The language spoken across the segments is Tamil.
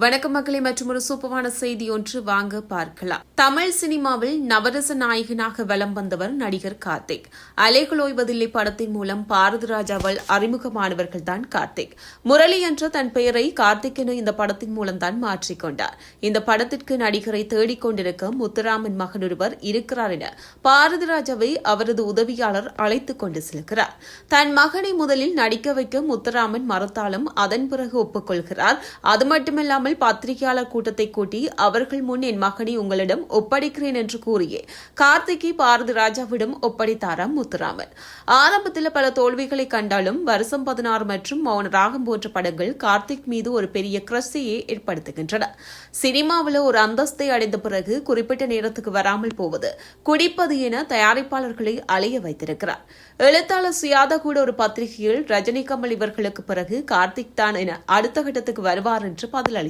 வணக்கம் மக்களை மற்றும் ஒரு சூப்பரான செய்தி ஒன்று வாங்க பார்க்கலாம். தமிழ் சினிமாவில் நவரச நாயகனாக வலம் வந்தவர் நடிகர் கார்த்திக். அலைகள் ஓய்வதில்லை படத்தின் மூலம் பாரதி ராஜாவால் அறிமுகமானவர்கள் தான் கார்த்திக். முரளி என்ற தன் பெயரை கார்த்திக் என இந்த படத்தின் மூலம் தான் மாற்றிக்கொண்டார் இந்த படத்திற்கு நடிகரை தேடிக்கொண்டிருக்க முத்துராமன் மகன் ஒருவர் இருக்கிறார் என பாரதி ராஜாவை அவரது உதவியாளர் அழைத்துக் கொண்டு செல்கிறார். தன் மகனை முதலில் நடிக்க வைக்க முத்துராமன் மறுத்தாலும் அதன் பிறகு ஒப்புக்கொள்கிறார் அது மட்டுமில்லாமல் பத்திரிகையாளர் கூட்டத்தை கூட்டி அவர்கள் முன் என் மகனை உங்களிடம் ஒப்படைக்கிறேன் என்று கூறியே கார்த்திகை பாரதி ராஜாவிடம் ஒப்படைத்தாராம் முத்துராமன். ஆரம்பத்தில் பல தோல்விகளை கண்டாலும் வருஷம் பதினாறு மற்றும் மௌன ராகம் போன்ற படங்கள் கார்த்திக் மீது ஒரு பெரிய கிரஷையை ஏற்படுத்துகின்றன. சினிமாவில் ஒரு அந்தஸ்தை அடைந்த பிறகு குறிப்பிட்ட நேரத்துக்கு வராமல் போவது குடிப்பது என தயாரிப்பாளர்களை அலைய வைத்திருக்கிறார். எழுத்தாளர் சுயாதா கூட ஒரு பத்திரிகையில் ரஜினி கமல் இவர்களுக்கு பிறகு கார்த்திக் தான் என அடுத்த கட்டத்துக்கு வருவார் என்று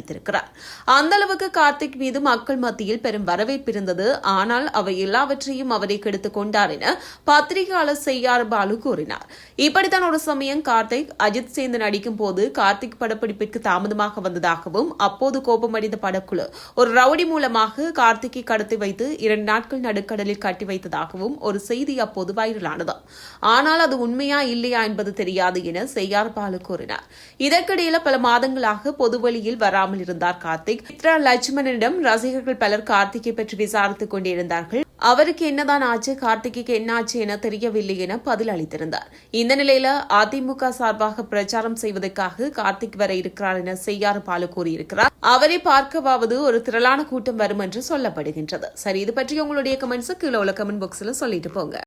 பதிலளித்திருக்கிறார் அந்த அளவுக்கு கார்த்திக் மீது மக்கள் மத்தியில் பெரும் வரவேற்பு இருந்தது. ஆனால் அவை எல்லாவற்றையும் அவரை கெடுத்துக் கொண்டார் என பத்திரிகையாளர் செய்யார் பாலு கூறினார். இப்படித்தான் ஒரு சமயம் கார்த்திக் அஜித் சேர்ந்து நடிக்கும் போது கார்த்திக் படப்பிடிப்பிற்கு தாமதமாக வந்ததாகவும் அப்போது கோபமடைந்த படக்குழு ஒரு ரவுடி மூலமாக கார்த்திக்கை கடத்தி வைத்து இரண்டு நாட்கள் நடுக்கடலில் கட்டி வைத்ததாகவும் ஒரு செய்தி அப்போது வைரலானது. ஆனால் அது உண்மையா இல்லையா என்பது தெரியாது என செய்யார் பாலு கூறினார். இதற்கிடையில் பல மாதங்களாக பொதுவெளியில் வராமல் இருந்தார் கார்த்திக். சித்ரா லட்சுமணனிடம் ரசிகர்கள் பலர் கார்த்திகை பற்றி விசாரித்துக் கொண்டிருந்தார்கள். அவருக்கு என்னதான் ஆச்சு கார்த்திகைக்கு என்ன ஆச்சு என தெரியவில்லை என பதில் அளித்திருந்தார். இந்த நிலையில அதிமுக சார்பாக பிரச்சாரம் செய்வதற்காக கார்த்திக் வர இருக்கிறார் என செய்யாறு பாலு கூறியிருக்கிறார். அவரை பார்க்கவாவது ஒரு திரளான கூட்டம் வரும் என்று சொல்லப்படுகின்றது. சரி இது பற்றி உங்களுடைய கமெண்ட்ஸ் கீழே உள்ள கமெண்ட் பாக்ஸ்ல சொல்லிட்டு போங்க.